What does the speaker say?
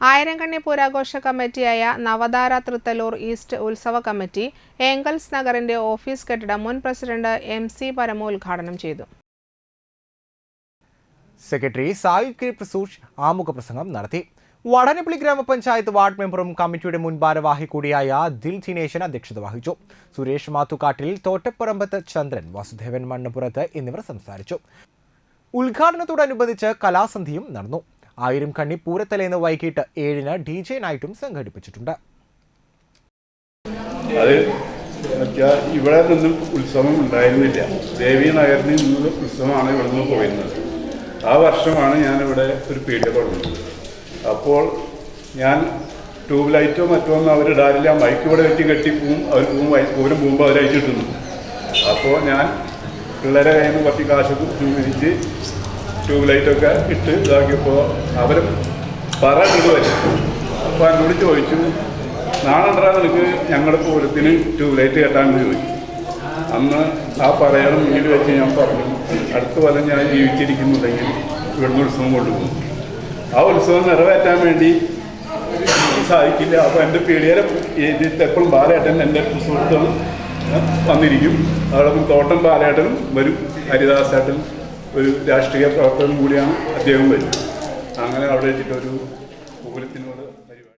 ആയിരങ്കണ്ണി പൂരാഘോഷ കമ്മിറ്റിയായ നവതാര തൃത്തലൂർ ഈസ്റ്റ് ഉത്സവ കമ്മിറ്റി ഏങ്കൽസ് നഗറിന്റെ ഓഫീസ് കെട്ടിടം മുൻ പ്രസിഡന്റ് എം സി പരമു ഉദ്ഘാടനം ചെയ്തു. സെക്രട്ടറി സായുധ് കെ പ്രസൂഷ് ആമുഖ പ്രസംഗം നടത്തി. വടനപ്പള്ളി ഗ്രാമപഞ്ചായത്ത് വാർഡ് മെമ്പറും കമ്മിറ്റിയുടെ മുൻ ഭാരവാഹി കൂടിയായ ദിൽ ദിനേശൻ അധ്യക്ഷത വഹിച്ചു. സുരേഷ് മാത്തുക്കാട്ടിൽ തോട്ടപ്പറമ്പത്ത് ചന്ദ്രൻ വാസുദേവൻ മണ്ണപ്പുറത്ത് എന്നിവർ സംസാരിച്ചു. ഉദ്ഘാടനത്തോടനുബന്ധിച്ച് കലാസന്ധിയും നടന്നു. ആയിരം കണ്ണി പൂരത്തലേന്ന് വൈകിട്ട് ഏഴിന് ഡി ജെ നൈറ്റും സംഘടിപ്പിച്ചിട്ടുണ്ട് ഇവിടെ നിന്നും ഉത്സവം ഉണ്ടായിരുന്നില്ല. ദേവി നഗറിൽ നിന്നുള്ള ഉത്സവമാണ് ഇവിടെ നിന്ന് പോയിരുന്നത്. ആ വർഷമാണ് ഞാനിവിടെ ഒരു പീഡിയ തുടങ്ങുന്നത്. അപ്പോൾ ഞാൻ ട്യൂബ് ലൈറ്റോ മറ്റോ ഒന്നും അവരിടാറില്ല. മൈക്ക് ഇവിടെ വെച്ച് കെട്ടിപ്പോവും അവർ പോവും. പൂരം പോകുമ്പോൾ അവരയച്ചിട്ടുന്നു അപ്പോൾ ഞാൻ പിള്ളേരെ കയ്യിൽ നിന്ന് കുറച്ച് കാശ് ഉപയോഗിച്ച് ട്യൂബ് ലൈറ്റൊക്കെ ഇട്ട് ഇതാക്കിയപ്പോൾ അവരും വരും അപ്പോൾ എന്നോട് ചോദിച്ചു നാളെ ഉണ്ടാ നിനക്ക് ഞങ്ങളുടെ പൂരത്തിന് ട്യൂബ് ലൈറ്റ് കെട്ടാമെന്ന് ചോദിച്ചു. അന്ന് ആ പറയണം മുന്നിൽ വെച്ച് ഞാൻ പറഞ്ഞു. അടുത്ത കൊല്ലം ഞാൻ ജീവിച്ചിരിക്കുന്നുണ്ടെങ്കിൽ ഇവിടുന്ന് ഉത്സവം കൊണ്ടുപോകും. ആ ഉത്സവം നിറവേറ്റാൻ വേണ്ടി സാധിക്കില്ല. അപ്പോൾ എന്റെ ഇതിൽ എപ്പോഴും ബാലേട്ടൻ എന്റെ സുഹൃത്തും വന്നിരിക്കും. അവിടെ തോട്ടം ബാലേട്ടനും വരും. ഹരിദാസേട്ടൻ ഒരു രാഷ്ട്രീയ പ്രവർത്തനം കൂടിയാണ് അദ്ദേഹം വരുന്നത്. അങ്ങനെ അവിടെ വെച്ചിട്ടൊരു പൂരത്തിനോട് പരിപാടി